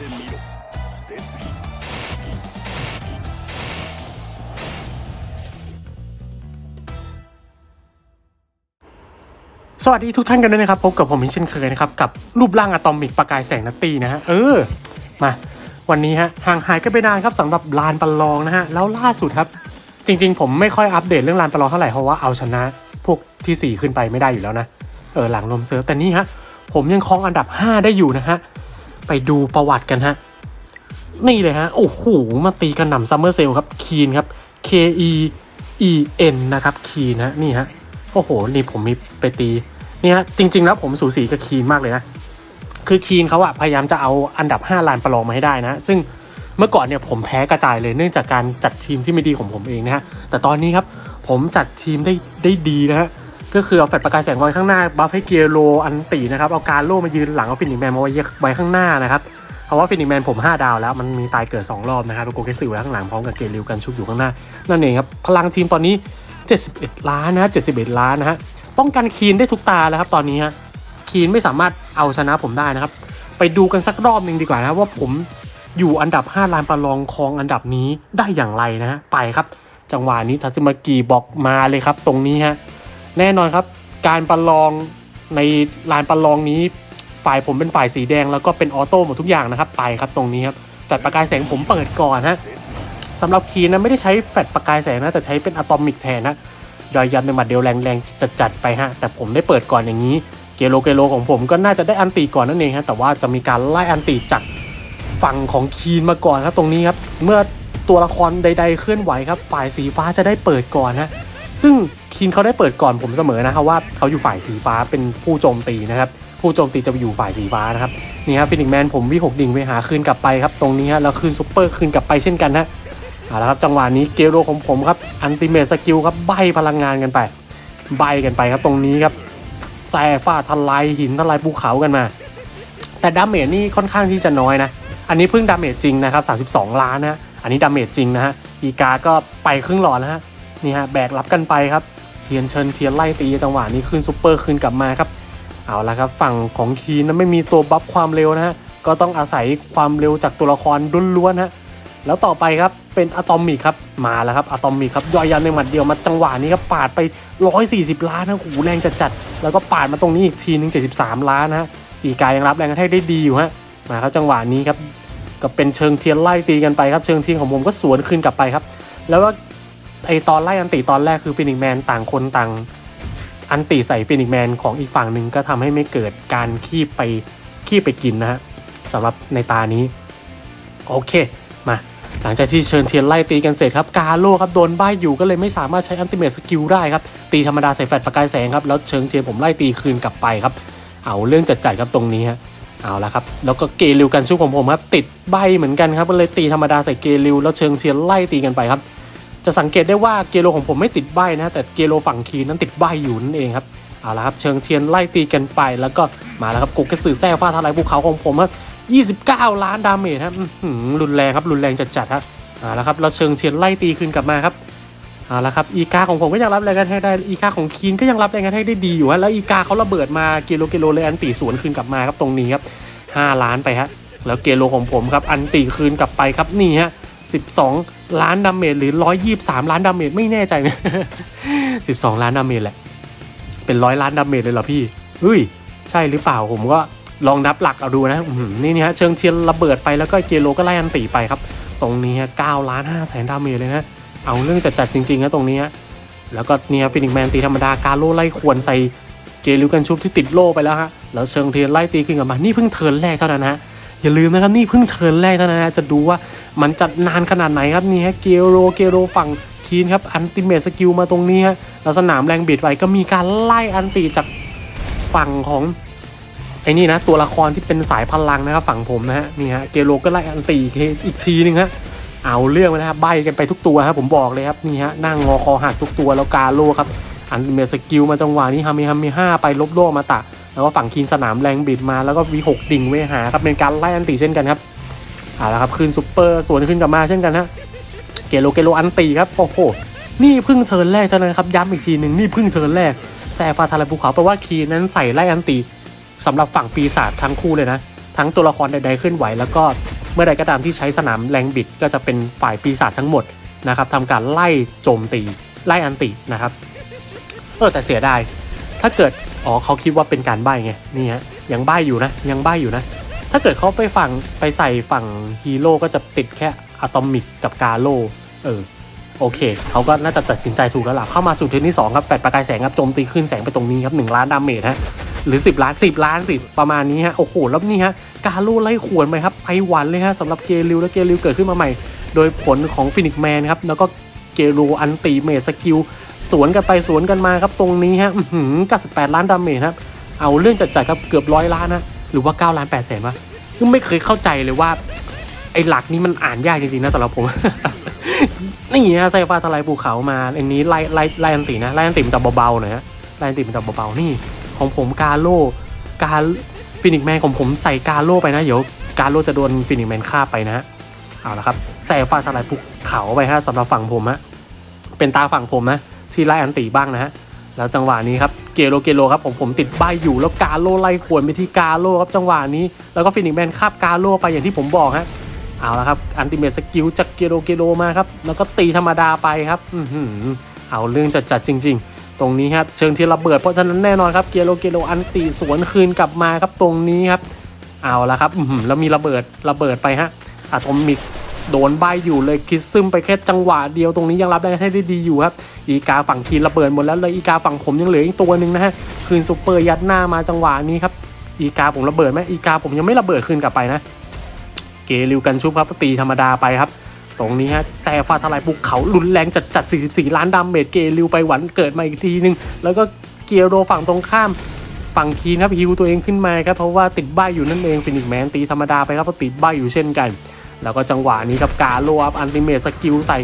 みろ絶技 สวัสดีทุกท่านกันด้วยนะครับ พบกับผมอีกเช่นเคยนะครับ กับรูปร่างอะตอมิกประกายแสงนัตตีนะฮะ เออ มา วันนี้ฮะ ห่างหายกันไปนานครับสำหรับลานประลองนะฮะ แล้วล่าสุดครับ จริง ๆ ผมไม่ค่อยอัปเดตเรื่องลานประลองเท่าไหร่ เพราะว่าเอาชนะ พวกทีสี่ 4 ขึ้นไปไม่ได้อยู่แล้วนะ เออ หลังลมเซิร์ฟแต่นี่ฮะ ผมยังครองอันดับ 5 ได้อยู่นะฮะ ไปดูประวัติกันฮะ นี่เลยฮะ โอ้โห มาตีกันหน่ำซัมเมอร์เซลครับ คีนครับ K E E N นะครับ คีนฮะ นี่ฮะ โอ้โห นี่ผมมีไปตี นี่ยจริง ๆ แล้วผมสูสีกับคีนมากเลยนะ คือคีนเขาอะพยายามจะเอาอันดับ 5 ลานประลองมาให้ได้นะ ซึ่งเมื่อก่อนเนี่ยผมแพ้กระจายเลยเนื่องจากการจัดทีมที่ไม่ดีของผมเองนะฮะ แต่ตอนนี้ครับผมจัดทีมได้ได้ดีนะฮะ ก็คือเอาแฟลชประกายแสงไว้ข้างหน้าบัฟให้เกียร์โลอันตีนะครับเอาการโล่มายืนหลังเอาฟินิกแมนมาไว้ไว้ข้างหน้านะครับเพราะว่าฟินิกแมนผม 5 ดาวแล้วมันมีตายเกิด 2 รอบนะครับโกเกสึไว้ข้างหลังพร้อมกับเกลิวกันชุบอยู่ข้างหน้า นั่นเองครับพลังทีมตอนนี้ 71 ล้านนะฮะ71 ล้านนะฮะป้องกันคีนได้ทุกตาแล้วครับตอนนี้ฮะคีนไม่สามารถเอาชนะผมได้นะครับ ไปดูกันสักรอบหนึ่งดีกว่านะว่าผมอยู่อันดับ 5 ลานประลองครองอันดับนี้ได้อย่างไรนะฮะไปครับ จังหวะนี้ทัตสึมากิบอกมาเลยครับ ตรงนี้ฮะ แน่นอนครับ การประลองในลานประลองนี้ฝ่ายผมเป็นฝ่ายสีแดงแล้วก็เป็นออโต้หมดทุกอย่างนะครับไปครับตรงนี้ครับแต่ประกายแสงผมเปิดก่อนฮะสำหรับคีนนะไม่ได้ใช้แฟลชประกายแสงนะแต่ใช้เป็นอะตอมิกแทนนะยอยยันในหมัดเดียวแรงๆจัดๆไปฮะแต่ผมได้เปิดก่อนอย่างนี้เกโลเกโลของผมก็น่าจะได้อันตีก่อนนั่นเองฮะแต่ว่าจะมีการไล่อันตีจากฝั่งของคีนมาก่อนครับตรงนี้ครับเมื่อตัวละครใด ๆ เคลื่อนไหวครับฝ่ายสีฟ้าจะได้เปิดก่อนฮะซึ่ง คีนเขาได้เปิดก่อนผมเสมอนะครับว่าเขาอยู่ฝ่ายสีฟ้าเป็นผู้โจมตีนะครับผู้โจมตีจะอยู่ฝ่ายสีฟ้านะครับนี่ครับฟินิกแมนผมวิหกดิ่งไปหาคืนกลับไปครับตรงนี้ฮะแล้วคืนซุปเปอร์คืนกลับไปเช่นกันฮะเอาละครับจังหวะนี้เกโรของผมครับอันติเมทสกิลครับใบพลังงานกันไป ใบกันไปครับตรงนี้ครับแซ่ฟาทลายหินทลายภูเขากันมา แต่ดาเมจนี่ค่อนข้างที่จะน้อยนะ อันนี้เพิ่งดาเมจจริงนะครับ32 ล้านนะอันนี้ดาเมจจริงนะฮะอีกาก็ไปครึ่งหลอดแล้วฮะนี่ฮะแบกรับกันไปครับ ทียนเชิญเทียนไล่ตีจังหวะนี้ขึ้นซูเปอร์ขึ้นกลับมาครับ เอาละครับฝั่งของคีนนั้นไม่มีตัวบัฟความเร็วนะฮะก็ต้องอาศัยความเร็วจากตัวละครล้วนๆฮะแล้วต่อไปครับเป็นอะตอมิกครับมาแล้วครับอะตอมิกครับย่อยยันในหมัดเดียวมาจังหวะนี้ครับปาดไป 140 ล้านนะโอ้โหแรงจัดๆแล้วก็ปาดมาตรงนี้อีกทีนึง 73 ล้านนะฮะปีกายยังรับแรงกระแทกได้ดีอยู่ฮะมาครับจังหวะนี้ครับก็เป็นเชิงเทียนไล่ตีกันไปครับ เชิงเทียนของผมก็สวนคืนกลับไปครับ แล้วก็ ไอตอนไล่อันติตอนแรกคือฟินิกแมนต่างคนต่าง อันติใส่ฟินิกแมนของอีกฝั่งหนึ่งก็ทำให้ไม่เกิดการคีบไปคีบไปกินนะฮะสำหรับในตานี้ โอเคมาหลังจากที่เชิญเทียนไล่ตีกันเสร็จครับกาโล่ครับโดนใบอยู่ก็เลยไม่สามารถใช้อันติเมทสกิลได้ครับ ตีธรรมดาใส่แฟลชประกายแสงครับแล้วเชิงเทียนผมไล่ตีคืนกลับไปครับ เอาเรื่องจัดจัดครับตรงนี้ฮะเอาละครับ แล้วก็เกลิวกันชุกของผมครับติดใบเหมือนกันครับก็เลยตีธรรมดาใส่เกลิวแล้วเชิงเทียนไล่ตีกันไปครับ จะสังเกตได้ว่าเกโลของผมไม่ติดใบนะแต่เกโลฝั่งคีนนั้นติดใบอยู่นั่นเองครับเอาละครับเชิงเทียนไล่ตีกันไปแล้วก็มาแล้วครับกุกกระสือแซ่ฟาดทลายภูเขาของผมครับ29 ล้านดาเมจครับอื้อหือรุนแรงครับรุนแรงจัดๆครับเอาละครับเราเชิงเทียนไล่ตีคืนกลับมาครับเอาละครับอีกาของผมก็ยังรับแรงกระแทกได้อีกาของคีนก็ยังรับแรงกระแทกได้ดีอยู่ฮะแล้วอีกาเขาระเบิดมาเกโลเกโลเลยอันตีสวนคืนกลับมาครับตรงนี้ครับ5ล้านไปฮะแล้วเกโลของผมครับอันตีคืนกลับไปครับนี่ฮะ12 ล้านดาเมจหรือ 123 ล้านดาเมจไม่แน่ใจนะ12 ล้านดาเมจแหละ เป็นร้อยล้านดาเมจเลยเหรอพี่เฮ้ย ใช่หรือเปล่าผมก็ลองนับหลักเอาดูนะนี่นี่ฮะเชิงเทียนระเบิดไปแล้วก็เกโลก็ไล่อันตีไปครับ ตรงนี้เก้าล้านห้าแสนดาเมจเลยนะ เอาเรื่องจัดจัดจริงๆนะตรงนี้ แล้วก็เนี่ยฟินิกแมนตีธรรมดาการโล่ไล่ควรใส่เกลิวกันชุบที่ติดโล่ไปแล้วฮะ แล้วเชิงเทียนไล่ตีขึ้นกับมา นี่เพิ่งเทิร์นแรกเท่านั้นนะ อย่าลืมนะครับนี่เพิ่งเทิร์นแรกเท่านั้นนะจะดูว่ามันจะนานขนาดไหนครับนี่ฮะเกโรเกโรฝั่งคีนครับอันติเมทสกิลมาตรงนี้ฮะแล้วสนามแรงบิดไปก็มีการไล่อันติจากฝั่งของไอ้นี่นะตัวละครที่เป็นสายพลังนะครับฝั่งผมนะฮะนี่ฮะเกโรก็ไล่อันติอีกทีนึงฮะเอาเรื่องนะครับใบกันไปทุกตัวครับผมบอกเลยครับนี่ฮะนั่งงอคอหักทุกตัวแล้วกาโลครับอันเมสกิลมาจังหวะนี้ฮามิฮามิห้าไปลบโลมาตะ แล้วก็ฝั่งคีนสนามแรงบิดมาแล้วก็วีหกดิ่งเวหาครับเป็นการไล่อันตีเช่นกันครับเอาละครับคืนซุปเปอร์สวนขึ้นกลับมาเช่นกันฮะเกโลเกโลอันตีครับโอ้โหนี่เพิ่งเทิร์นแรกเท่านั้นครับย้ำอีกทีหนึ่งนี่เพิ่งเทิร์นแรกแซฟาทาราภูเขาแปลว่าคีนนั้นใส่ไล่อันตีสำหรับฝั่งปีศาจทั้งคู่เลยนะ ทั้งตัวละครใดๆเคลื่อนไหว แล้วก็เมื่อใดก็ตามที่ใช้สนามแรงบิดก็จะเป็นฝ่ายปีศาจทั้งหมดนะครับทำการไล่โจมตีไล่อันตินะครับเออแต่เสียดายถ้าเกิด อ๋อเขาคิดว่าเป็นการใบ้ไงนี่ฮะยังใบ้อยู่นะยังใบ้อยู่นะ ถ้าเกิดเขาไปฝั่งไปใส่ฝั่งฮีโร่ก็จะติดแค่อะตอมิกกับกาโลเออโอเคเขาก็น่าจะตัดสินใจถูกแล้วล่ะเข้ามาสู่เทนที่2ครับแปดประกายแสงครับโจมตีขึ้นแสงไปตรงนี้ครับ1ล้านดาเมจฮะหรือ 10 ล้าน 10 ล้านสิประมาณนี้ฮะโอ้โหแล้วนี่ฮะกาโลไล่ขวนไปครับไปหวันเลยฮะสำหรับเกลิวและเกลิวเกิดขึ้นมาใหม่ โดยผลของฟินิกแมนครับแล้วก็เกโรอันติเมทสกิล สวนกันไปสวนกันมาครับตรงนี้ฮะอื้อหือ98ล้านดาเมจครับ เอาเรื่องจัดๆครับเกือบร้อยล้านนะหรือว่า9ล้าน8แสนวะซึ่งไม่เคยเข้าใจเลยว่า ไอ้หลักนี้มันอ่านยากจริงๆนะสำหรับผมนี่ฮะไซฟ้าทลายภูเขามาอันนี้ไล่ไล่ไล่อันตินะไล่อันติมันจะเบาๆหน่อยฮะไล่อันติมันจะเบาๆนี่ ของผมกาโลกาฟินิกแมนของผมใส่กาโลไปนะเดี๋ยวกาโลจะโดนฟินิกแมนฆ่าไปนะฮะเอาละครับใส่ฟ้าทลายภูเขาไปฮะสำหรับฝั่งผมฮะเป็นตาฝั่งผมนะ ที่ไล่อันติบ้างนะฮะแล้วจังหวะนี้ครับเกโลเกโลครับผมผมติดใบอยู่แล้วกาโลไล่ขวนไปที่กาโลครับจังหวะนี้แล้วก็ฟินิกแมนคาบกาโลไปอย่างที่ผมบอกฮะเอาละครับอันติเมตสกิลจากเกโลเกโลมาครับแล้วก็ตีธรรมดาไปครับอือหือเอาเรื่องจัดจัดๆจริง ๆ ตรงนี้ครับเชิงที่ระเบิดเพราะฉะนั้นแน่นอนครับเกโลเกโลอันติสวนคืนกลับมาครับตรงนี้ครับเอาละครับอืแล้วมีระเบิดระเบิดไปฮะอะตอมิก โดนใบอยู่เลยคิดซึมไปแค่จังหวะเดียวตรงนี้ยังรับได้ให้ได้ดีอยู่ครับ อีกาฝั่งคีระเบิดหมดแล้วเลยอีกาฝั่งผมยังเหลืออีกตัวหนึ่งนะฮะคืนซูเปอร์ยัดหน้ามาจังหวะนี้ครับอีกาผมระเบิดไหมอีกาผมยังไม่ระเบิดคืนกลับไปนะ เกลิวกันชุบครับตีธรรมดาไปครับตรงนี้ฮะแต่ฟ้าทลายภูเขารุนแรงจัดจัด 44 ล้านดาเมจเกลิวไปหวันเกิดมาอีกทีนึง แล้วก็เกียร์โรฝั่งตรงข้ามฝั่งคีนครับฮิวตัวเองขึ้นมาครับเพราะว่าติดใบอยู่นั่นเองฟินิกแมนตีธรรมดาไปครับเพราะติดใบอยู่เช่นกัน แล้วก็จังหวะนี้ครับกาโลอัพอันติเมตสกิลใส่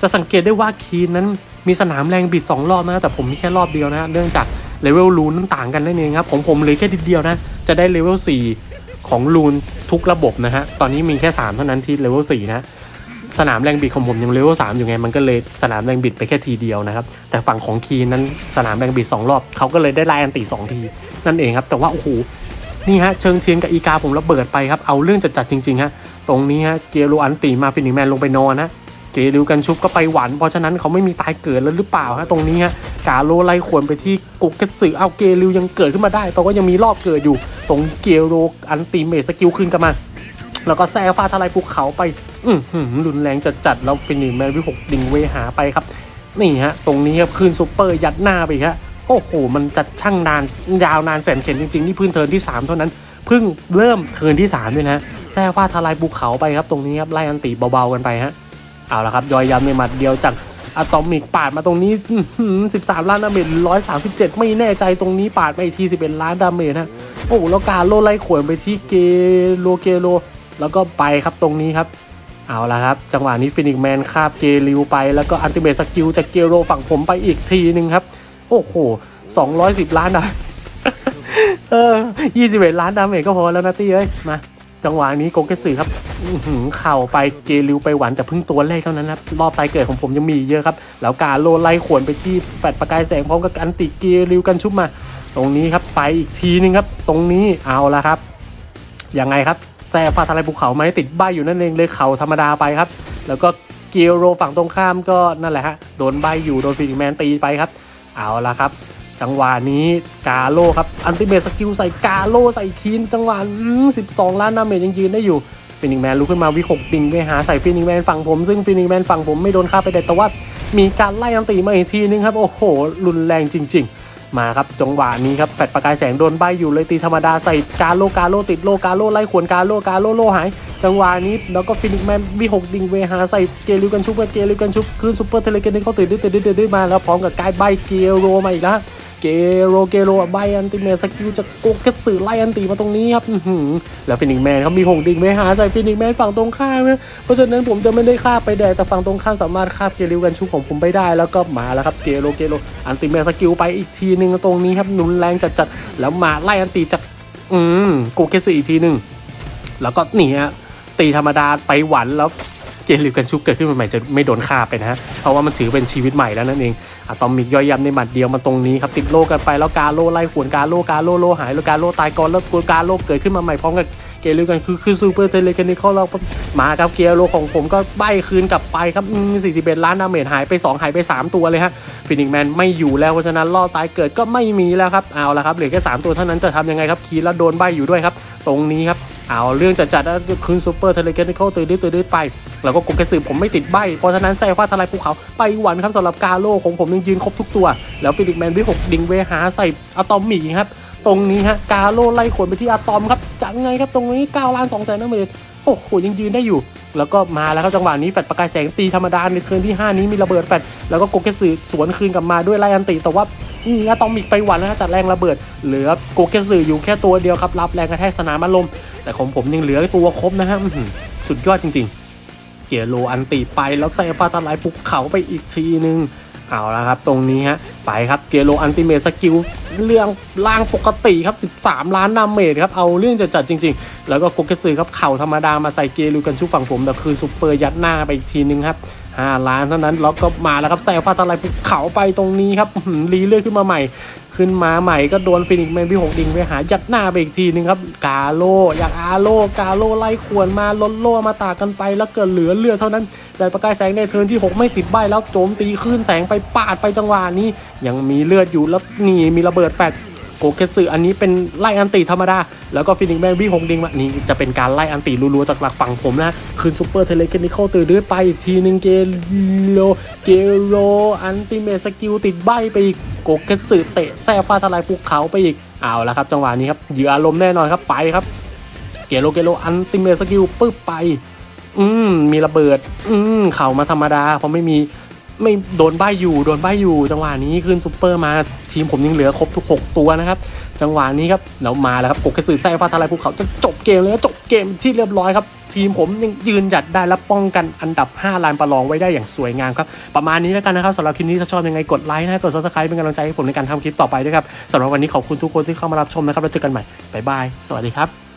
จะสังเกตได้ว่าคีนนั้นมีสนามแรงบิด 2 รอบนะ แต่ผมมีแค่รอบเดียวนะเนื่องจากเลเวลลูนนั้นต่างกันนั่นเองครับผมผมเลยแค่นิดเดียวนะ จะได้เลเวล4ของลูนทุกระบบนะฮะ ตอนนี้มีแค่ 3 เท่านั้นที่เลเวล4นะสนามแรงบิดของผมยังเลเวล3อยู่ไง มันก็เลยสนามแรงบิดไปแค่ทีเดียวนะครับ แต่ฝั่งของคีนนั้นสนามแรงบิด 2 รอบเขาก็เลยได้ไล่อันติ2ทีนั่นเองครับ แต่ว่าโอ้โหนี่ฮะเชิงเทียนกับอีกาผมระเบิดไปครับ เอาเรื่องจัดๆจริงๆฮะ ตรงนี้ฮะเกลูอันตีมาฟินิกแมนลงไปนอนนะเกลิวกันชุบก็ไปหวัน เพราะฉะนั้นเขาไม่มีตายเกิดแล้วหรือเปล่าฮะตรงนี้ฮะกาโลไล่ขวนไปที่กุกเกตสึเอาเกลิวยังเกิดขึ้นมาได้แต่ก็ยังมีรอบเกิดอยู่ ตรงเกโรอันตีเมสกิลขึ้นกันมา แล้วก็แซฟ้าทลายภูเขาไป อือหือรุนแรงจัดๆแล้วฟินิกแมนวิหกดิ่งเวหาไปครับ นี่ฮะ ตรงนี้ครับคืนซูเปอร์ยัดหน้าไปฮะโอ้โหมันจัดช่างนานยาวนานแสนเข็นจริงๆนี่พื้นเทินที่ 3 เท่านั้นเพิ่งเริ่มเทินที่3ด้วยนะ แซ่ฟ้าทลายภูเขาไปครับตรงนี้ครับไล่อันตีเบาๆกันไปฮะเอาละครับยอยยำในหมัดเดียวจากอะตอมิกปาดมาตรงนี้สิบสามล้านดาเมจร้อยสามสิบเจ็ดไม่แน่ใจตรงนี้ปาดไปอีกทีสิบเอ็ดล้านดาเมจฮะโอ้แล้วการโลไล่ขวนไปที่เกโลเกโล แล้วก็ไปครับตรงนี้ครับ เอาละครับ จังหวะนี้ฟินิกแมนคาบเกลิวไปแล้วก็อันติเมตสกิลจากเกโรฝั่งผมไปอีกทีหนึ่งครับ โอ้โหสองร้อยสิบล้านดาเออยี่สิบเอ็ดล้านดาเมจก็พอแล้วนะตี้เอ้ยมา จังหวะนี้โกเกสึครับเข่าไปเกลิวไปหวานแต่เพิ่งตัวแรกเท่านั้นนะครับรอบตายเกิดของผมยังมีเยอะครับ แล้วกาโลไล่ขวนไปที่แปดประกายแสงพร้อมกับอันติเกลิวกันชุบมา ตรงนี้ครับไปอีกทีนึงครับ ตรงนี้เอาละครับยังไงครับแซ่ฟาทลายภูเขาไหมติดใบอยู่นั่นเองเลยเข่าธรรมดาไปครับ แล้วก็เกียวโรฝั่งตรงข้ามก็นั่นแหละฮะโดนใบอยู่โดนฟินิแมนตีไปครับ เอาละครับ จังหวะนี้กาโลครับอันติเมตสกิลใส่กาโลใส่คีนจังหวะสิบสองล้านดาเมจยังยืนได้อยู่ฟินิกแมนลุกขึ้นมาวิหกปิงไปหาใส่ฟินิกแมนฝั่งผม ซึ่งฟินิกแมนฝั่งผมไม่โดนฆ่าไปแต่แต่ว่ามีการไล่อันติมาอีกทีนึงครับ โอ้โห รุนแรงจริง ๆ มาครับจังหวะนี้ครับแฟดประกายแสงโดนใบอยู่เลยตีธรรมดาใส่กาโลกาโลติดโลกาโลไล่ขวนกาโลกาโลโลหาย จังหวะนี้แล้วก็ฟินิกแมนวีหกดิงเวหาใส่เกลิวกันชุบกับเกลิวกันชุบคือซูเปอร์เทเลเกนเขาตื่นดื้อตื่นดื้อตื่นดื้อมาแล้วพร้อมกับกายใบเกโรมาอีกแล้ว เกโรเกโรใบอันติเมสกิลจะโกกเกตสึไล่อันติมาตรงนี้ครับแล้วฟินิกแมนเขามีหกดิงเวหาใส่ฟินิกแมนฝั่งตรงข้ามนะเพราะฉะนั้นผมจะไม่ได้ฆ่าบไปแดดแต่ฝั่งตรงข้ามสามารถฆ่าบเกลิวกันชุบของผมไปได้แล้วก็มาแล้วครับเกโรเกโรอันติเมสกิลไปอีกทีหนึ่งตรงนี้ครับหนุนแรงจัดๆแล้วมาไล่อันติจากอืมโกเกสึอีกทีหนึ่งแล้วก็หนีฮะตีธรรมดาไปหวันแล้ว เกลิวกันชุบเกิดขึ้นใหม่จะไม่โดนฆ่าไปนะฮะเพราะว่ามันถือเป็นชีวิตใหม่แล้วนั่นเองอะตอมิกย่อยยับในหมัดเดียวมาตรงนี้ครับติดโลกันไปแล้วกาโลไล่ขวนกาโลกาโลโลหายแล้วกาโลตายก่อนแล้วกาโลเกิดขึ้นมาใหม่พร้อมกับเกลิวกันคือคือซูเปอร์เทเลคานิคอลเรามาครับเกียร์โลของผมก็ใบคืนกลับไปครับอืม41ล้านดาเมจหายไป 2 หายไป 3 ตัวเลยฮะฟินิกแมนไม่อยู่แล้วเพราะฉะนั้นล่อตายเกิดก็ไม่มีแล้วครับเอาละครับเหลือแค่3ตัวเท่านั้นจะทำยังไงครับคีแล้วโดนใบอยู่ด้วยครับ ตรงนี้ครับ เอาเรื่องจัดๆแล้วคืนซูเปอร์เทเลเกนิคอลตื่นดื้อตื่นดื้อไป แล้วก็กงกระสือผมไม่ติดใบ เพราะฉะนั้นใส่ฟาทลายภูเขาไปหวันครับสำหรับกาโลของผมยังยืนครบทุกตัว แล้วฟิลิปแมนวิหกดิงเวหาใส่อะตอมมีครับ ตรงนี้ฮะกาโลไล่ขนไปที่อะตอมครับจังไงครับตรงนี้9ล้าน2แสนนักเมตรโอ้โหยังยืนได้อยู่ แล้วก็มาแล้วครับจังหวะนี้แฟดประกายแสงตีธรรมดาในเทิร์นที่ 5 นี้มีระเบิดแฟดแล้วก็โกเกสึสวนคืนกลับมาด้วยไลอันติแต่ว่าอืมอะตอมิกไปหวันแล้วจัดแรงระเบิด เหลือโกเกสึอยู่แค่ตัวเดียวครับรับแรงกระแทกสนามอารมณ์แต่ของผมยังเหลือตัวครบนะฮะสุดยอดจริง ๆ เกียโลอันติไปแล้วใส่ฟ้าไลายภูเขาไปอีกทีนึง เอาละครับ ตรงนี้ฮะ ไปครับเกโลอันติเมทสกิลเรื่องล่างปกติครับ 13 ล้านนาเมทครับ เอาเรื่องจะจัดจริง ๆ แล้วก็โกเกสึครับเข่าธรรมดามาใส่เกลูกันชุบฝั่งผมแต่คือซูเปอร์ยัดหน้าไปอีกทีนึงครับ 5 ล้านเท่านั้นแล้วก็มาแล้วครับใส่ฟ้าทลายภูเขาไปตรงนี้ครับรีเลือดขึ้นมาใหม่ ขึ้นมาใหม่ก็โดนฟินิกแมนพี่หกดิงไปหายัดหน้าไปอีกทีนึงครับกาโลอยากอาโลกาโลไล่ขวนมาลดโลมาตากันไปแล้วเกิดเหลือเลือดเท่านั้นแต่ประกายแสงในเทิร์นที่ 6 ไม่ติดใบแล้วโจมตีขึ้นแสงไปปาดไปจังหวะนี้ ยังมีเลือดอยู่แล้วนี่มีระเบิดแฟด โกเกสึอันนี้เป็นไล่อันติธรรมดา แล้วก็ฟินิกซ์แมนพี่งหกดิงมานี่จะเป็นการไล่อันติรัวๆจากหลักฝั่งผมนะคืนซูเปอร์เทเลเกนิคอลตื่นดื้อไปอีกทีนึงเกโลเกโลอันติเมสกิลติดใบไปอีกโกเกสึเตะแซ่ฟ้าทลายภูเขาไปอีกเอาละครับ จังหวะนี้ครับเหยื่ออารมณ์แน่นอนครับไปครับ เกโลเกโลอันติเมสกิลปึ๊บไป อืมมีระเบิด อืมเข่ามาธรรมดาเพราะไม่มี ไม่โดนใบอยู่โดนใบอยู่ จังหวะนี้ขึ้นซูเปอร์มาทีมผมยังเหลือครบทุก 6 ตัวนะครับ จังหวะนี้ครับแล้วมาแล้วครับโกเกสึแซ่ฟ้าทลายภูเขาจะจบเกมเลยจบเกมที่เรียบร้อยครับ ทีมผมยังยืนหยัดได้และป้องกันอันดับ 5 ลานประลองไว้ได้อย่างสวยงามครับ ประมาณนี้แล้วกันนะครับสำหรับคลิปนี้ถ้าชอบยังไงกดไลค์นะกด subscribe เป็นกำลังใจให้ผมในการทำคลิปต่อไปด้วยครับสำหรับวันนี้ขอบคุณทุกคนที่เข้ามารับชมนะครับแล้วเจอกันใหม่บ๊ายบายสวัสดีครับ